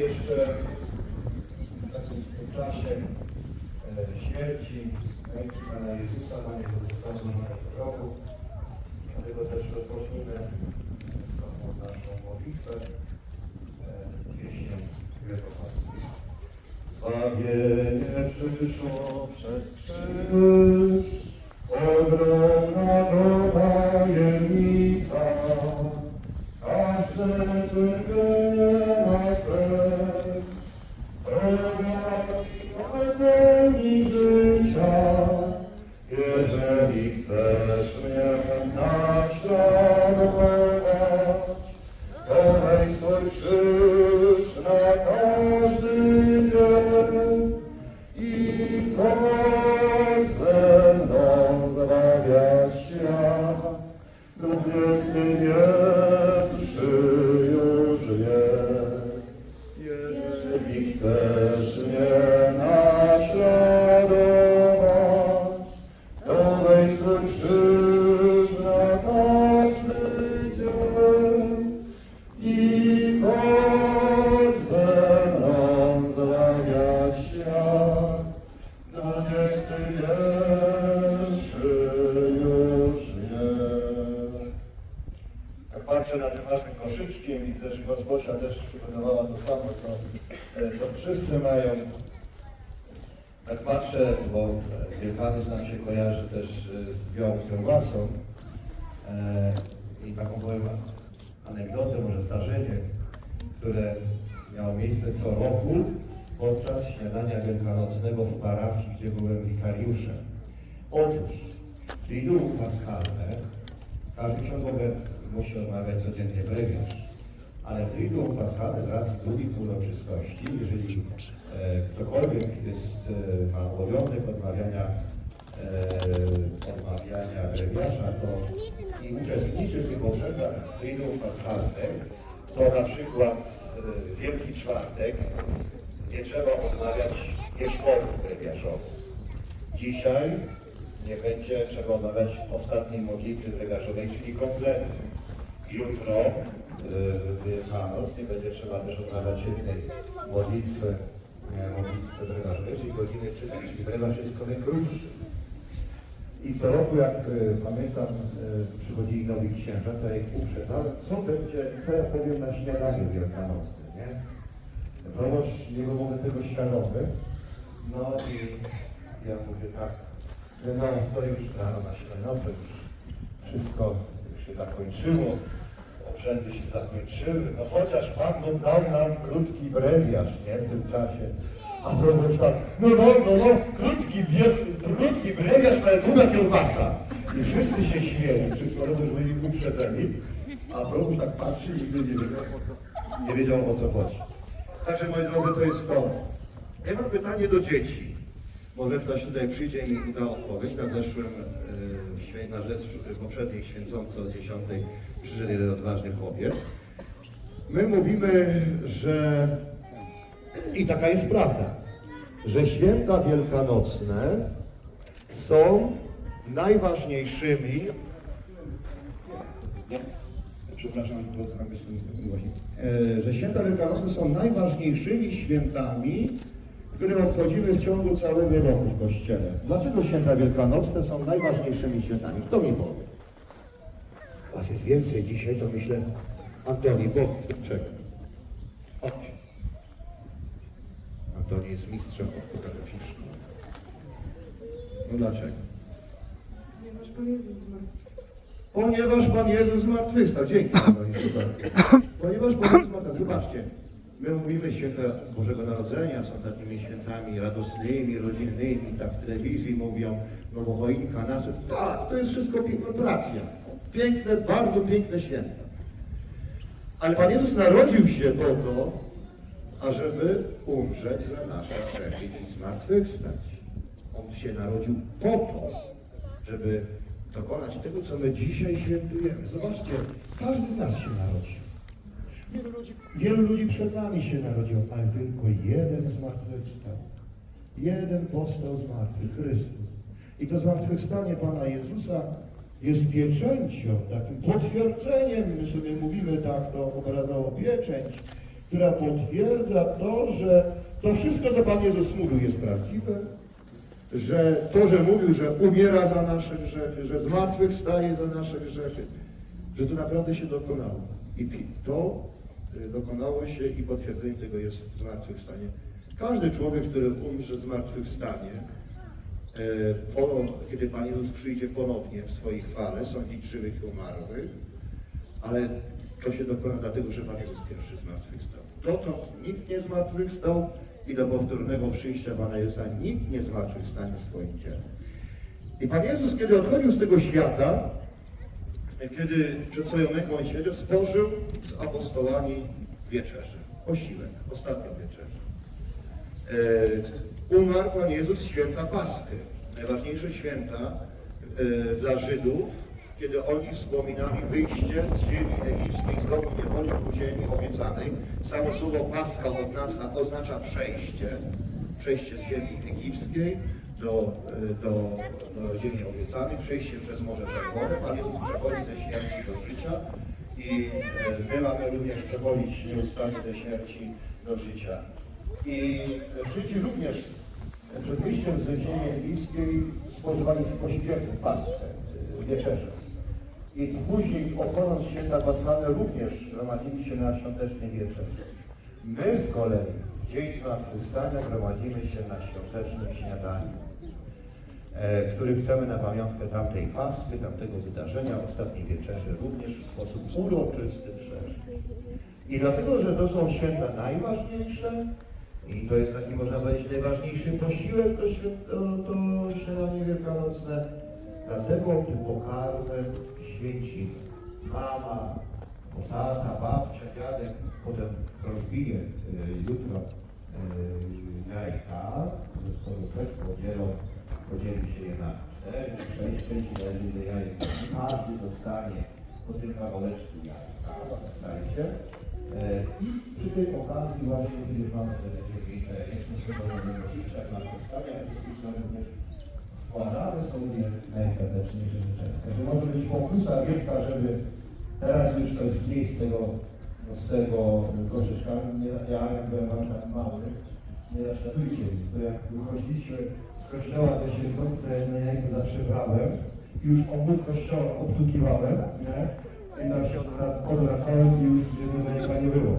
jeszcze w takim czasie e, śmierci ręki Pana Jezusa, Panie Jezusa z roku. Dlatego też rozpocznijmy tą naszą modlitwę e, pieśnią Zbawienie przyszło przez krzyż, obraz też przygotowała to samo, co, e, co wszyscy mają. Tak patrzę, bo e, Wielkanoc nam się kojarzy też e, z białą kiełbasą e, i taką powiem anegdotę, może zdarzenie, które miało miejsce co roku podczas śniadania wielkanocnego w parafii, gdzie byłem wikariuszem. Otóż w Triduum Paschalne każdy ksiądz musi odmawiać codziennie brewiarz. Ale Triduum Paschalne z racji długich uroczystości, jeżeli e, ktokolwiek jest, e, ma obowiązek odmawiania, e, odmawiania brewiarza, to i uczestniczy w tych obrzędach Triduum Paschalnych, to na przykład e, Wielki Czwartek nie trzeba odmawiać wieszporów brewiarzowych. Dzisiaj nie będzie trzeba odmawiać ostatniej modlitwy brewiarzowej, czyli kompletu. Jutro, Wielkanoc, nie będzie trzeba też odmawiać jednej modlitwy, e, modlitwy brewiarzowej, czyli godziny czytań, czyli brewiarz jest kolej krótszy. I co roku, jak e, pamiętam, e, przychodzili nowi księża, to ja ich uprzedzałem, co będzie, co ja powiem na śniadaniu wielkanocnym, nie? Proboszcz nie był wobec tego świadomy, no i ja mówię tak, no to już rano na śniadaniu, to już wszystko się zakończyło, obrzędy się zakończyły, no chociaż Pan Bóg dał nam krótki brewiarz, nie, w tym czasie. A proboszcz tak, no, no, no, no, krótki, krótki brewiarz, ale długa kiełbasa. I wszyscy się śmieli, wszyscy robią, że byli uprzedzeni, a proboszcz tak patrzy i nie wiedział, nie wiedział o co chodzi. Także moi drodzy, to jest to. Ja mam pytanie do dzieci. Może ktoś tutaj przyjdzie i da odpowiedź. Na zeszłym, e, na zeszłym poprzedniej święconce o 10 przyszedł jeden odważny chłopiec. My mówimy, że i taka jest prawda, że święta wielkanocne są najważniejszymi nie, przepraszam, bo tam jest głośnik. E, że święta wielkanocne są najważniejszymi świętami, które obchodzimy w ciągu całego roku w Kościele. Dlaczego święta wielkanocne są najważniejszymi świętami? Kto mi powie? Was jest więcej dzisiaj, to myślę, Antoni, bo czekaj. Chodź. Antoni jest mistrzem ortograficznym. No dlaczego? Ponieważ Pan Jezus zmarł. Ponieważ Pan Jezus zmartwychwstał. Dzięki. panie super. Ponieważ Pan Jezus zmartwychwstał. Zobaczcie, my mówimy święta Bożego Narodzenia, są takimi świętami radosnymi, rodzinnymi, tak w telewizji mówią, no bo choinka nas... Tak, to jest wszystko piękna racja. Piękne, bardzo piękne święta. Ale Pan Jezus narodził się po to, ażeby umrzeć za nasze grzechy i zmartwychwstać. On się narodził po to, żeby dokonać tego, co my dzisiaj świętujemy. Zobaczcie, każdy z nas się narodził. Wielu ludzi, wielu ludzi przed nami się narodziło, ale tylko jeden zmartwychwstał. Jeden powstał z Chrystus. I to zmartwychwstanie Pana Jezusa jest pieczęcią, takim potwierdzeniem, my sobie mówimy tak, to obrazowo pieczęć, która potwierdza to, że To wszystko, co Pan Jezus mówił, jest prawdziwe, że to, że mówił, że umiera za nasze grzechy, że zmartwychwstaje za nasze grzechy, że to naprawdę się dokonało. I to dokonało się i potwierdzenie tego jest zmartwychwstanie. Każdy człowiek, który umrze zmartwychwstanie, e, kiedy Pan Jezus przyjdzie ponownie w swojej chwale, sądzić żywych i umarłych, ale to się dokona dlatego, że Pan Jezus pierwszy zmartwychwstał. Dotąd nikt nie zmartwychwstał i do powtórnego przyjścia Pana Jezusa nikt nie zmartwychwstanie w swoim ciele. I Pan Jezus, kiedy odchodził z tego świata, kiedy przed swoją męką i śmiercią spożył z apostołami wieczerzę, posiłek, ostatnią wieczerzę. E, umarł Pan Jezus święta Paschy, najważniejsze święta e, dla Żydów, kiedy oni wspominali wyjście z ziemi egipskiej, z domu niewoli ku ziemi obiecanej. Samo słowo Pascha od nas oznacza przejście, przejście z ziemi egipskiej do, e, do, do ziemi obiecanej, przejście przez Morze Czerwone. Pan Jezus przechodzi ze śmierci do życia i e, my mamy również przechodzić nieustannie ze śmierci do życia. I Żydzi również przed wyjściem z ziemi egipskiej spożywali w pośpiechu paschę, y, wieczerzę. I później okonując święta paschalne również gromadzili się na świątecznej wieczerze. My z kolei dzień zmartwychwstania gromadzimy się na świątecznym śniadaniu, e, który chcemy na pamiątkę tamtej paschy, tamtego wydarzenia, ostatniej wieczerzy również w sposób uroczysty szerzy. I dlatego, że to są święta najważniejsze i to jest taki, można powiedzieć, najważniejszy posiłek, to, świę- to, śniadanie wielkanocne, dlatego tym pokarmem święci mama, tata, babcia, dziadek, potem rozbije y, jutro y, jajka, zespołu też podzielą, podzieli się je na cztery, sześć części ile jajek, każdy dostanie po tym kawałeczku jajka, pamiętajcie. E, I przy tej okazji właśnie, kiedy mamy te takie jednostkowego życia, na podstawie wszystkich również składane są je najserdeczniejsze życzenia. Także może być pokusa wielka, żeby teraz już to jest mniej z tego, z tego koszyczka. Nie, ja jak byłem mały, nie naśladujcie mi, bo jak wychodziliśmy z kościoła, to się kątę na jajku zawsze brałem już obok kościoła obsługiwałem, nie? I tam się odwra- odwracałem i już żadnego jajka nie było.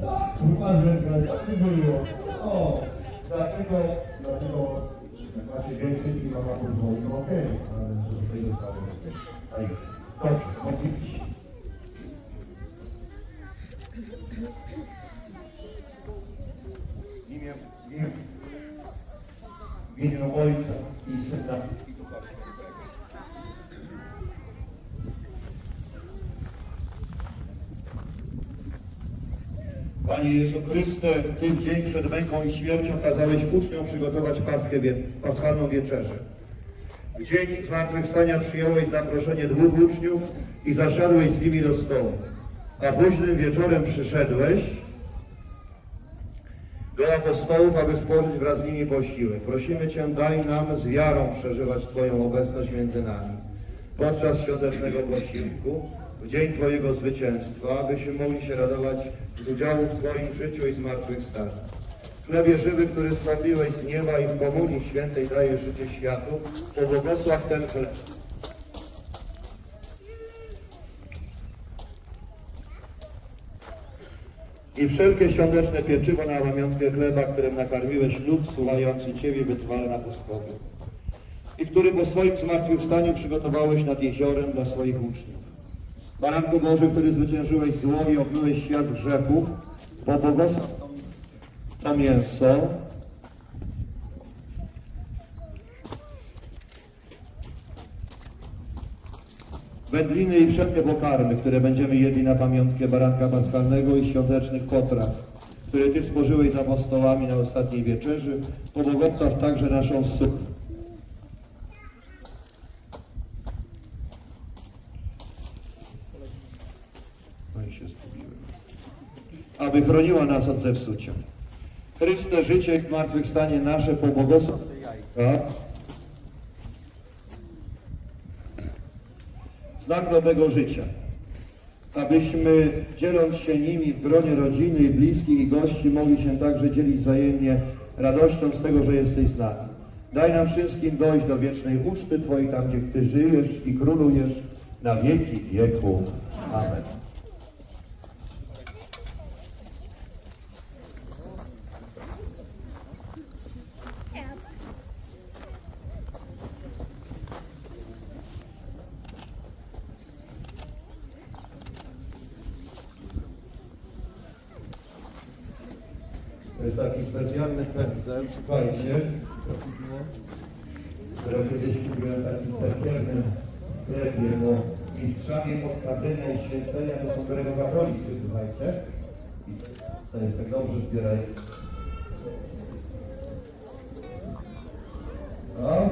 Tak, Marzenka, tak nie było. O, dlatego, dlatego macie więcej i mama pozwoli, to okej, ale żeby sobie dostały. Tak. Dobrze, moglibyście. W imię, w imię, w imię Ojca i Syna i Ducha Świętego. Panie Jezu Chryste, Ty dzień przed męką i śmiercią kazałeś uczniom przygotować wie, paschalną wieczerzę. W dzień zmartwychwstania przyjąłeś zaproszenie dwóch uczniów i zasiadłeś z nimi do stołu. A późnym wieczorem przyszedłeś do apostołów, aby spożyć wraz z nimi posiłek. Prosimy Cię, daj nam z wiarą przeżywać Twoją obecność między nami. Podczas świątecznego posiłku, w dzień Twojego zwycięstwa, abyśmy mogli się radować z udziału w Twoim życiu i zmartwychwstaniu. Chlebie żywy, który stąpiłeś z nieba i w komunii świętej dajesz życie światu, pobłogosław ten chleb. I wszelkie świąteczne pieczywo na pamiątkę chleba, którym nakarmiłeś lud słuchający Ciebie wytrwale na pustkowiu i który po swoim zmartwychwstaniu przygotowałeś nad jeziorem dla swoich uczniów. Baranku Boży, który zwyciężyłeś zło i obmyłeś świat z grzechów, pobłogosław to mięso, wędliny i wszelkie pokarmy, które będziemy jedli na pamiątkę baranka paschalnego i świątecznych potraw, które Ty spożyłeś z apostołami na ostatniej wieczerzy, pobłogosław także naszą sól. No i się zgubiłem. Aby chroniła nas od zepsucia. Chryste, życie i zmartwychwstanie nasze, pobłogosław jajka. Znak nowego życia. abyśmy dzieląc się nimi w gronie rodziny i bliskich i gości mogli się także dzielić wzajemnie radością z tego, że jesteś z nami. Daj nam wszystkim dojść do wiecznej uczty Twojej, tam gdzie Ty żyjesz i królujesz na wieki wieków. Amen. Taki specjalny pędzel, słuchajcie. Teraz kiedyś kupiłem taki cerkiewny w sklepie, bo mistrzami odkadzenia i święcenia to są gregowatolicy, słuchajcie. To jest tak dobrze zbieraj. No,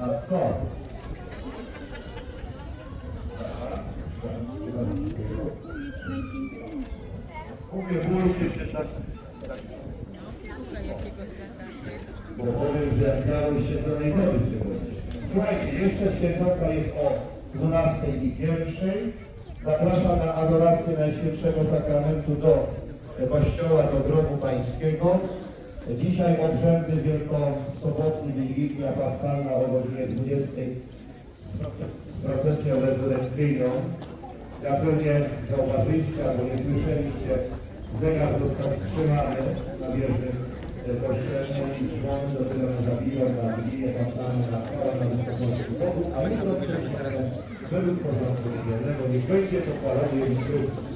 a co? Mówię, bójcie się tak, tak bo powiem, że jak miałeś się za najgory w tym momencie. Słuchajcie, jeszcze święconka jest o 12 i 1. Zapraszam na adorację Najświętszego Sakramentu do Kościoła, do grobu Pańskiego. Dzisiaj obrzędy Wielkosobotni Wigilia Paschalna o godzinie 20 z procesją rezurekcyjną. Ja pewnie zauważyliście albo nie słyszeliście, zegar został wstrzymany na wieży kościelnej i dzwon dopiero zabiłem na Wigilię Paschalną na chwałę na wysokości Bogu, a my to przeczytamy według porządku dziennego. Niech będzie pochwalony Jezus Chrystus.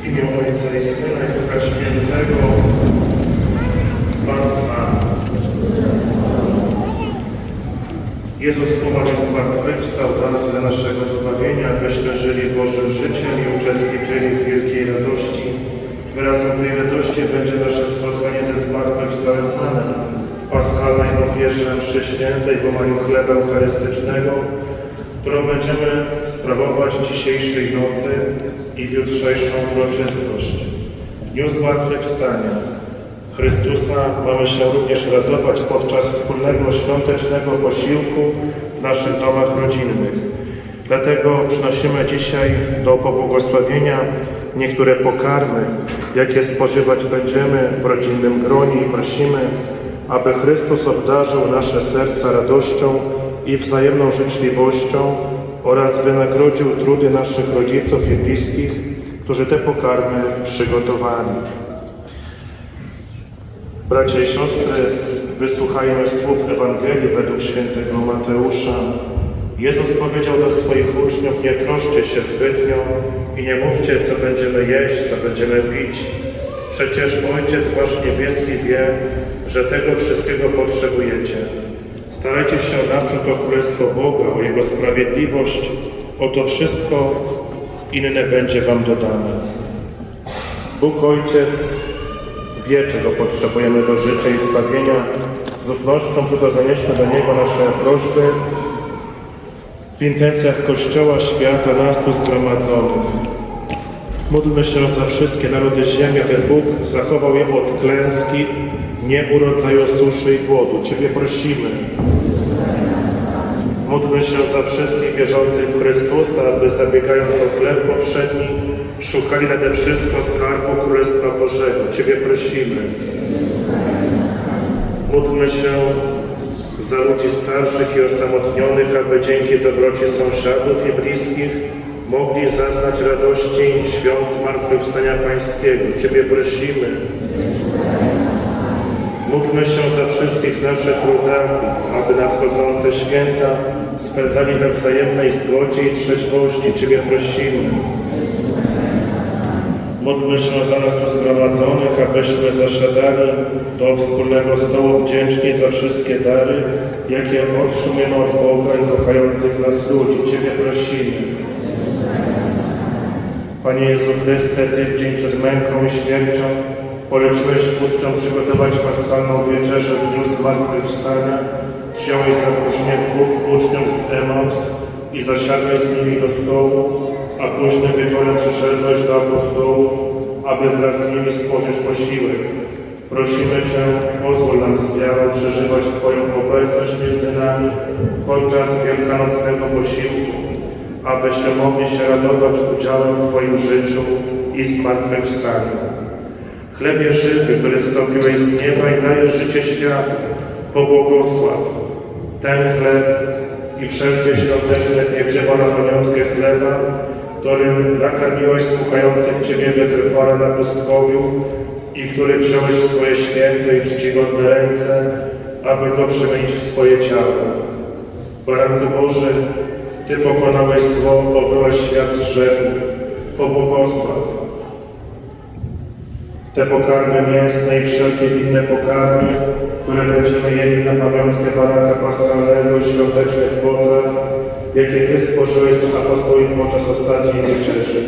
W imię Ojca i Syna i Ducha Świętego. Pan z nami. Jezus i zmartwychwstał nas dla naszego zbawienia, byśmy żyli Bożym życiem i uczestniczyli w wielkiej radości. Wyrazem tej radości będzie nasze spasenie ze zmartwychwstałym Panem. Paschalnej ofierze mszy świętej łamaniu chleba eucharystycznego, którą będziemy sprawować dzisiejszej nocy i w jutrzejszą uroczystość. W dniu zmartwychwstania Chrystusa mamy się również radować podczas wspólnego świątecznego posiłku w naszych domach rodzinnych. Dlatego przynosimy dzisiaj do pobłogosławienia niektóre pokarmy, jakie spożywać będziemy w rodzinnym gronie i prosimy, aby Chrystus obdarzył nasze serca radością i wzajemną życzliwością oraz wynagrodził trudy naszych rodziców i bliskich, którzy te pokarmy przygotowali. Bracia i siostry, wysłuchajmy słów Ewangelii według świętego Mateusza. Jezus powiedział do swoich uczniów, nie troszcie się zbytnio i nie mówcie, co będziemy jeść, co będziemy pić. Przecież Ojciec Wasz Niebieski wie, że tego wszystkiego potrzebujecie. Starajcie się naprzód o Królestwo Boga, o Jego sprawiedliwość, o to wszystko inne będzie Wam dodane. Bóg Ojciec wie, czego potrzebujemy do życia i zbawienia. Z ufnością tylko zanieśmy do Niego nasze prośby w intencjach Kościoła, świata, nas tu zgromadzonych. Módlmy się za wszystkie narody ziemi, aby Bóg zachował je od klęski, nie urodzaju suszy i głodu. Ciebie prosimy. Módlmy się za wszystkich wierzących w Chrystusa, aby zabiegając o chleb powszedni, szukali nade wszystko skarbu Królestwa Bożego. Ciebie prosimy. Módlmy się za ludzi starszych i osamotnionych, aby dzięki dobroci sąsiadów i bliskich mogli zaznać radości świąt Zmartwychwstania Pańskiego. Ciebie prosimy. Módlmy się za wszystkich naszych rodaków, aby nadchodzące święta spędzali we wzajemnej zgodzie i trzeźwości. Ciebie prosimy. Módlmy się za nas tu zgromadzonych, abyśmy zasiadali do wspólnego stołu wdzięczni za wszystkie dary, jakie otrzymujemy od Boga i kochających nas ludzi. Ciebie prosimy. Panie Jezu Chryste, Ty w dzień przed męką i śmiercią poleciłeś uczniom przygotować paschalną wieczerzę w dniu zmartwychwstania. Przyjąłeś zaproszenie dwóch uczniów z Emaus i zasiadłeś z nimi do stołu, a późnym wieczorem przyszedłeś do apostołów, aby wraz z nimi spożyć posiłek. Prosimy Cię, pozwól nam z wiarą przeżywać Twoją obecność między nami podczas wielkanocnego posiłku, abyśmy mogli się radować udziałem w Twoim życiu i zmartwychwstaniu. Chlebie żywy, który stąpiłeś z nieba i dajesz życie światu, pobłogosław ten chleb i wszelkie świąteczne pieczywo na pamiątkę chleba, którym nakarmiłeś słuchających Ciebie wytrwale na pustkowiu i który wziąłeś w swoje święte i czcigodne ręce, aby go przemienić w swoje ciało. Baranku Boży, Ty pokonałeś zło, obyłeś świat z grzechów, pobłogosław te pokarmy mięsne i wszelkie inne pokarmy, które będziemy jedli na pamiątkę baranka paschalnego i świątecznych potraw, jakie Ty stworzyłeś z apostołów podczas ostatniej wieczerzy.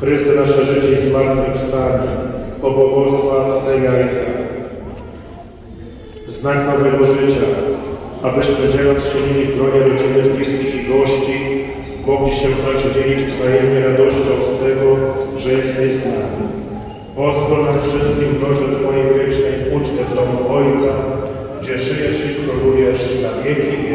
Chryste nasze życie i zmartwychwstanie, pobłogosław te jajka. Znak nowego życia, abyśmy dzieląc się nimi w gronie rodziny, bliskich i gości, mogli się także dzielić wzajemnie radością z tego, że jesteś z nami. Pozwól nam wszystkim w Boże Twojej wiecznej uczty w domu Ojca, gdzie żyjesz i królujesz na wieki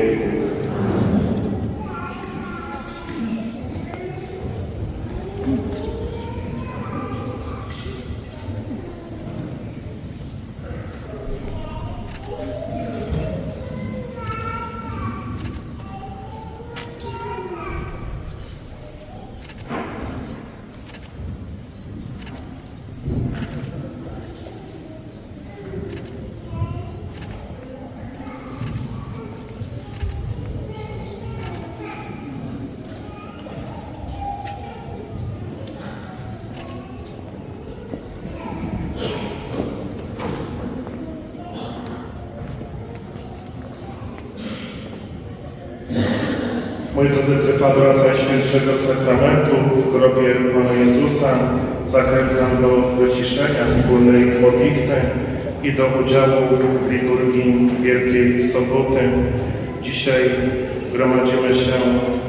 drodzy, trwa adoracja Najświętszego Sakramentu w grobie Pana Jezusa. Zachęcam do wyciszenia wspólnej modlitwy i do udziału w liturgii Wielkiej Soboty. Dzisiaj gromadzimy się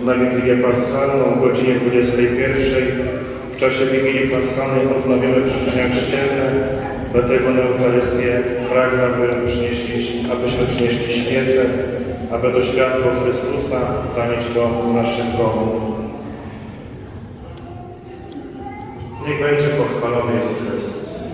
na Wigilię Paschalną o godzinie 21. W czasie Wigilii Paschalnej odnowimy przyrzeczenia chrzcielne, dlatego na Eucharystię pragnę, aby przynieśli, abyśmy przynieśli świecę, aby to światło Chrystusa zanieść do naszych domów. Niech będzie pochwalony Jezus Chrystus.